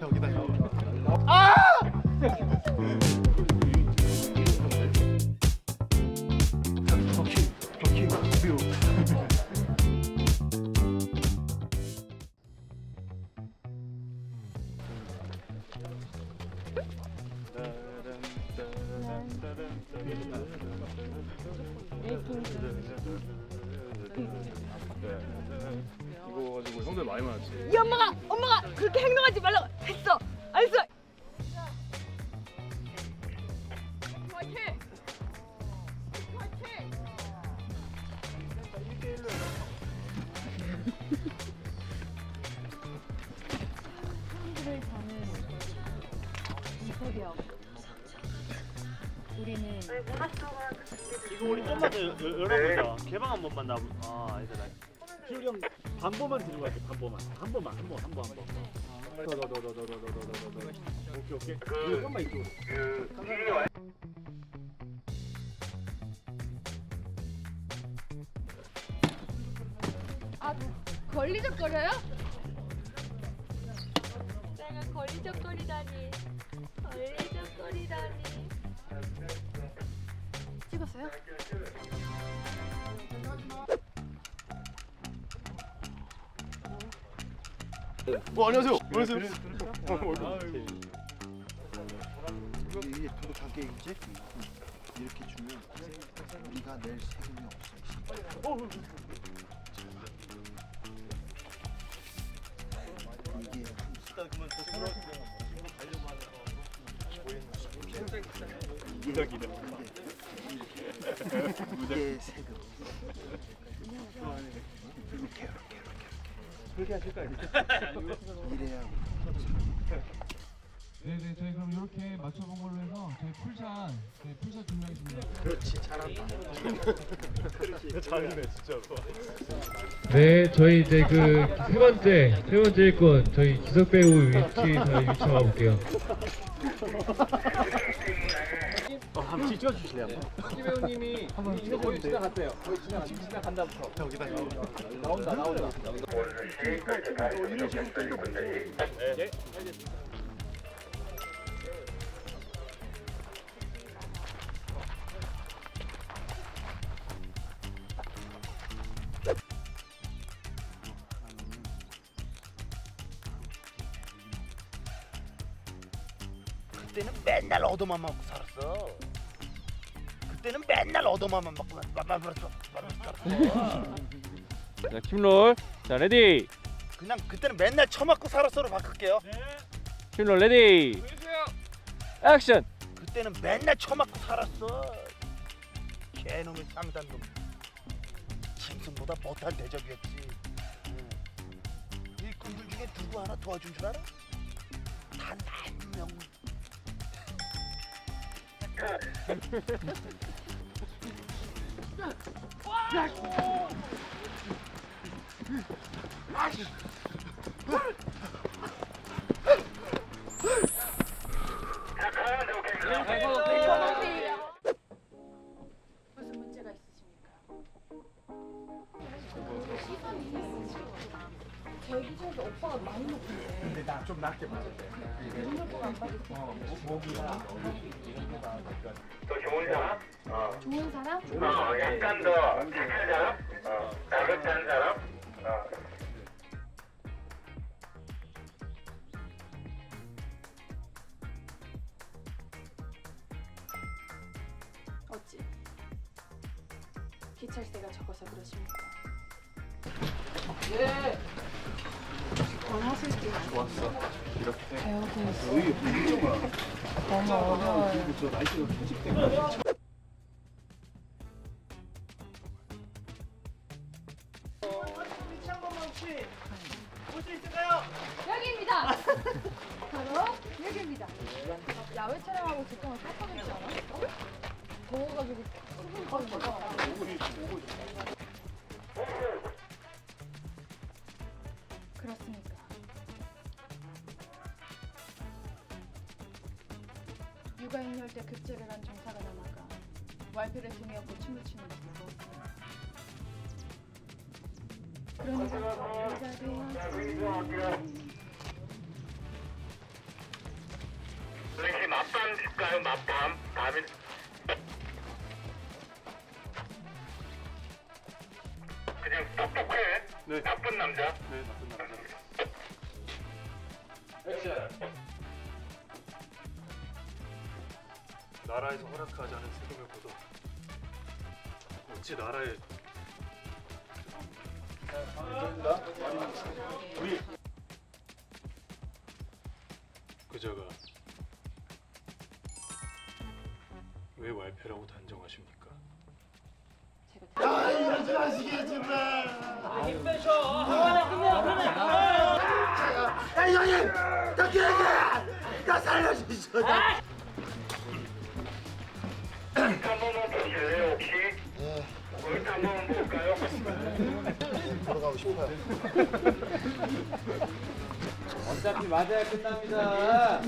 여기다. 아! 이거 가지고 형들 많이 많았지. 이 엄마가 엄마가 그렇게 행동하지 말라고 했어. 알았어. 우리는 이거 우리 좀만 더 열- 열- 열어보자. 개방 한 번만 나. 아, 얘들아. 희울이 형 반보만 들고 갈게. 반보만. 한 번만. 한 번. 한 번. 한 번. 더더더더더더더더더. 오케이 오케이. 이거 좀만 이쪽으로. 아 걸리적거려요? 내가 걸리적거리다니. 걸리적거리다니. 찍었어요? 어 안녕하세요. 안녕하세요. 어, 얼굴. 이게 도로 가게이지 이렇게 주면 우리가 낼 세금이 없어. 어. 이게 일단 그만 저 서로 가려고 이게 세금. 이렇게 이렇게 이래야 네네 저희 그럼 이렇게 맞춰본 걸로 해서 저희 풀샷 네, 풀샷 준비하겠습니다. 잘하네 진짜로. 네, 저희 이제 그 세 번째 세 번째 일꾼 저희 기석 배우 위치 저희 위치 와볼게요. 한번 찍어 주실래요? 한번? 배우님이 이거 지나갔대요. 거의 지나 지나간다부터. 여기다 나온다 나온다. 그때는 맨날 얻어만 먹고. 그때는 맨날 얻어만 먹고 살았어. 자, 킴롤. 자, 레디. 그냥 그때는 맨날 처맞고 살았어로 바꿀게요. 킴롤 레디. 액션. 그때는 맨날 처맞고 살았어. 개놈의 쌍단 놈. 짐승보다 못한 대접이었지. 응. 일꾼들 중에 누구 하나 도와준 줄 알아? 단 한 명. Vai, voltei. 제 기준에서 오빠가 많이 높은데 근데 나 좀 낮게 맞을 때. 좋은 사람? 어, 약간 더 착한 사람? 어, 가볍다는 사람? 어. 어찌? 기찰세가 적어서 그러십니까? 좋았어. 이렇게. 배우고 있어. 너무 어려워요. 저 날씨가 표집된 거 육아인열 때 급제를 한 정사가 남아가 와이프를 등에 업고 춤을 추는 데 그러니까 의자 선생님 맛밤 줄까요? 맛밤? 밤이 그냥 똑똑해. 나쁜 남자. 네 나쁜 남자. 나라에서 허락하지 않은 세금을 걷어 어찌 나라에 그자가 왜 말패라고 단정하십니까? 야 형님, 나 기억해. 나 살려주시오. 한 번만 보실래요 혹시? 우리 한 번만 볼까요? 돌아가고 싶어요. 어차피 맞아야 끝납니다.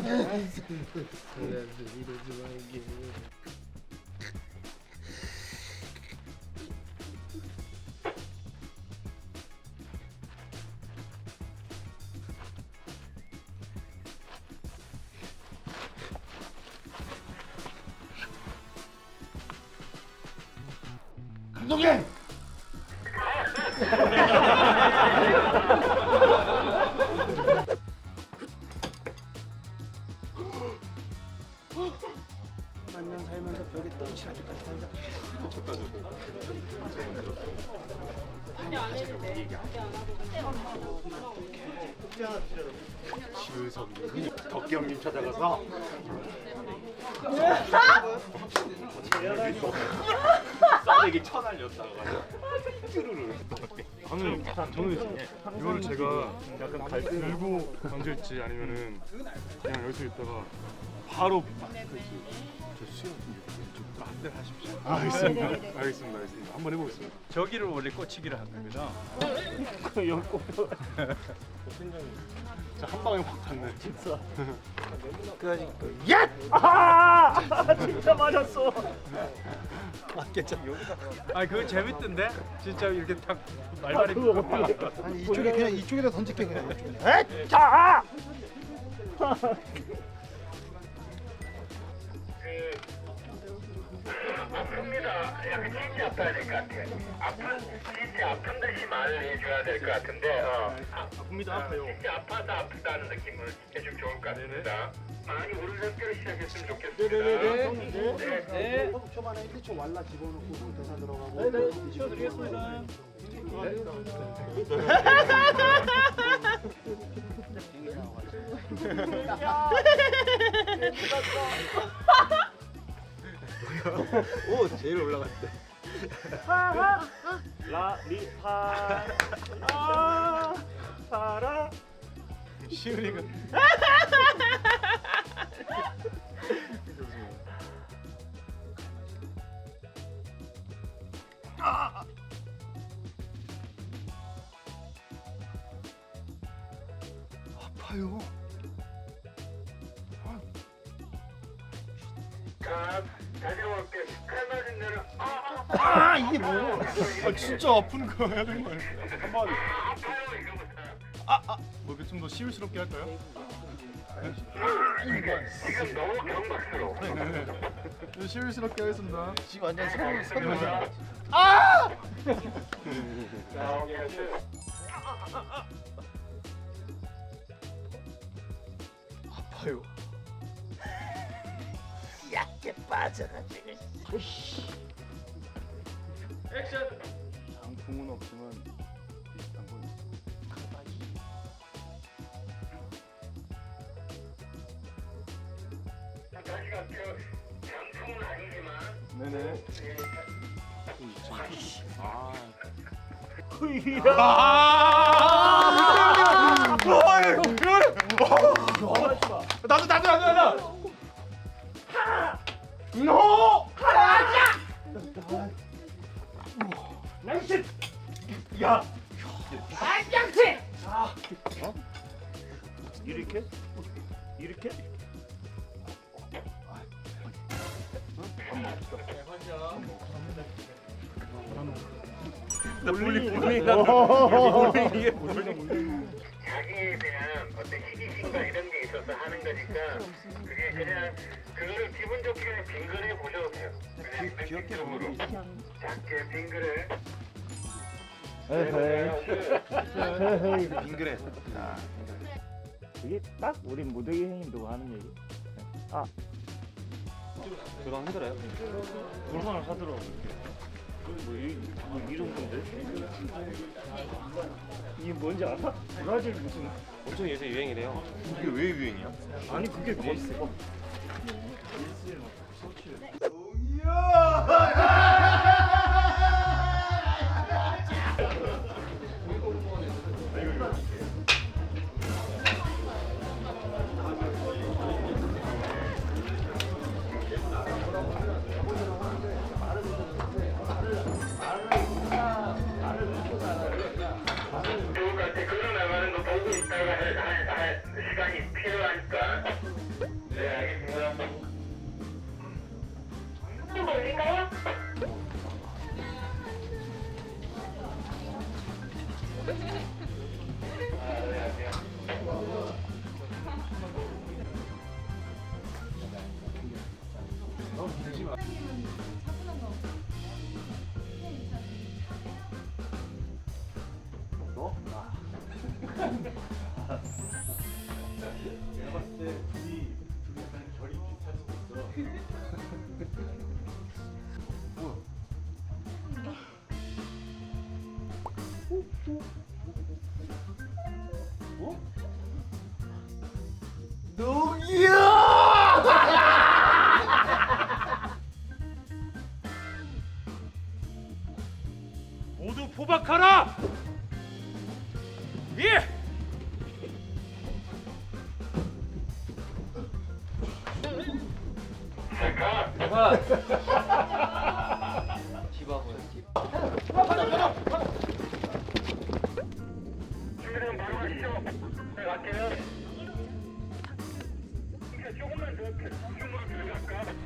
감독님. 만년 살면서 벽에 떡칠할 때까지 살자. 지우석이 덕기 형님 찾아가서 싸대기 천 알렸다가 쭈루루 저는 저는 이거를 제가 약간 갈 들고 던질지 아니면은 그냥 여기서 있다가 바로 저 수영 좀 안돼 하십시오. 아, 알겠습니다. 알겠습니다. 알겠습니다. 한번 해보겠습니다. 저기를 원래 꽂히기를 한 겁니다. 한 방에 확 닿네. 진짜. 진짜 맞았어. 맞겠죠. 아 그거 재밌던데? 진짜 이렇게 딱 말발이 아니 이쪽에 그냥 이쪽에다 던질게 그냥. 이쪽에. 아픕니다. 약간 진짜 아파야 될 것 같아. 아픈 진짜 아픈 듯이 말을 해줘야 될 것 같은데. 어. 아픕니다 아파요. 진짜 아파서 아프다는 느낌을 해주면 좋을 것 같습니다. 많이 오른손길을 시작했으면 좋겠습니다. 네네네. 네. 초반에 1초 왈라 집어넣고 대사 들어가고. 네네 치워드리겠습니다. 오 제일 올라갔대. 라리파. 아 사라. 시은이가 아파요. 자, 아, 아 이게 뭐? 아 진짜 아픈 거 해야 되는 거 아니야? 한번 아파요 이거부터. 뭐 이렇게 좀 더 시울스럽게 할까요? 지금 너무 경박스러워. 네, 시울스럽게 하겠습니다. 지금 완전 선 선물. 자, 오케이. 아파요. 빠져가지고. 장풍은 없지만 비슷한 건 있어. 다시 갈게요. 장풍은 아니지만. 네네. 나도 이렇게? 이렇게? 볼링 볼링이다. 볼링 이게. 볼링. 자기에 대한 어떤 희귀심과 이런 게 있어서 하는 거니까 그게 그냥 그거를 기분 좋게 빙그레 보셔도 돼요. 그냥 귀엽게 으로 작게 빙 그레. 빙그레. 이게 딱 우리 무더기 형님 두고 하는 얘기. 아. 그거 힘들어요? 얼마나 하더라고. 뭐, 이, 뭐 이런 건데? 이게 뭔지 알아? 브라질 무슨 엄청 요새 유행이래요. 이게 왜 유행이야? 아니 그게 뭐 할, 할 시간이 필요 준비되면 바로 가시죠. 네, 조금만 더 들어갈까?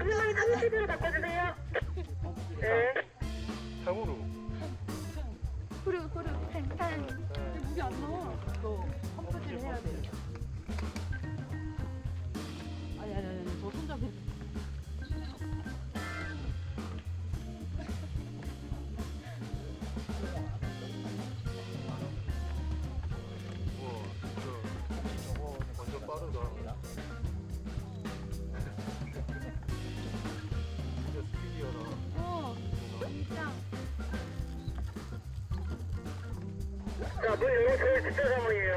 우리 안 그러면 사무실로 바꿔주세요. 집사 사무이에요.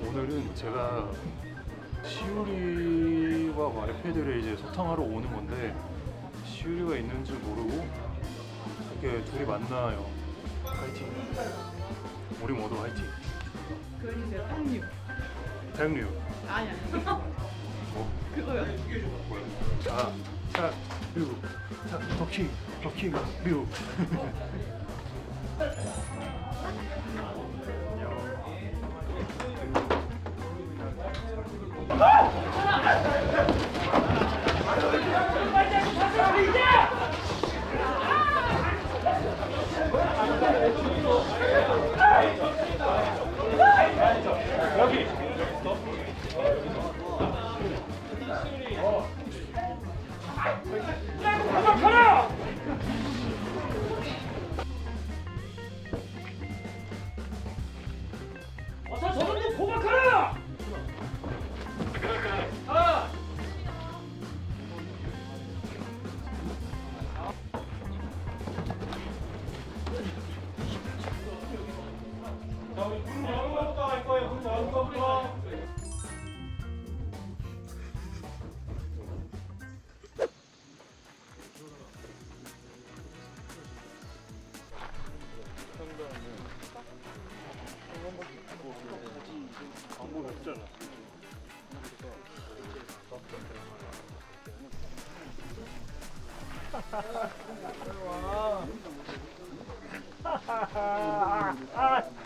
오늘은 제가 시우리와 마레페드를 이제 소탕하러 오는 건데 시우리가 있는 줄 모르고 이렇게 둘이 만나요. 화이팅. 우리 모두 화이팅. 이제 탕류. 대학류. 아니 아니. 뭐? 그거요. 자, 자, 류. 자, 더킹, 더킹, 류.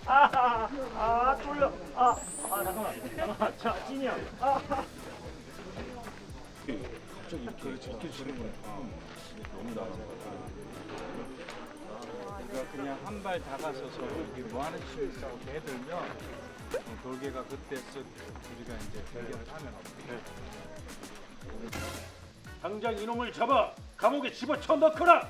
아아아 졸려 아아 잠깐만 자 진이 형 아. 그러니까 그냥 한 발 다가서서 이게 뭐 하는 짓이라고 대들면 어, 돌개가 그때서 우리가 이제 대결을 하면 당장 이놈을 잡아! 감옥에 집어쳐 넣거라.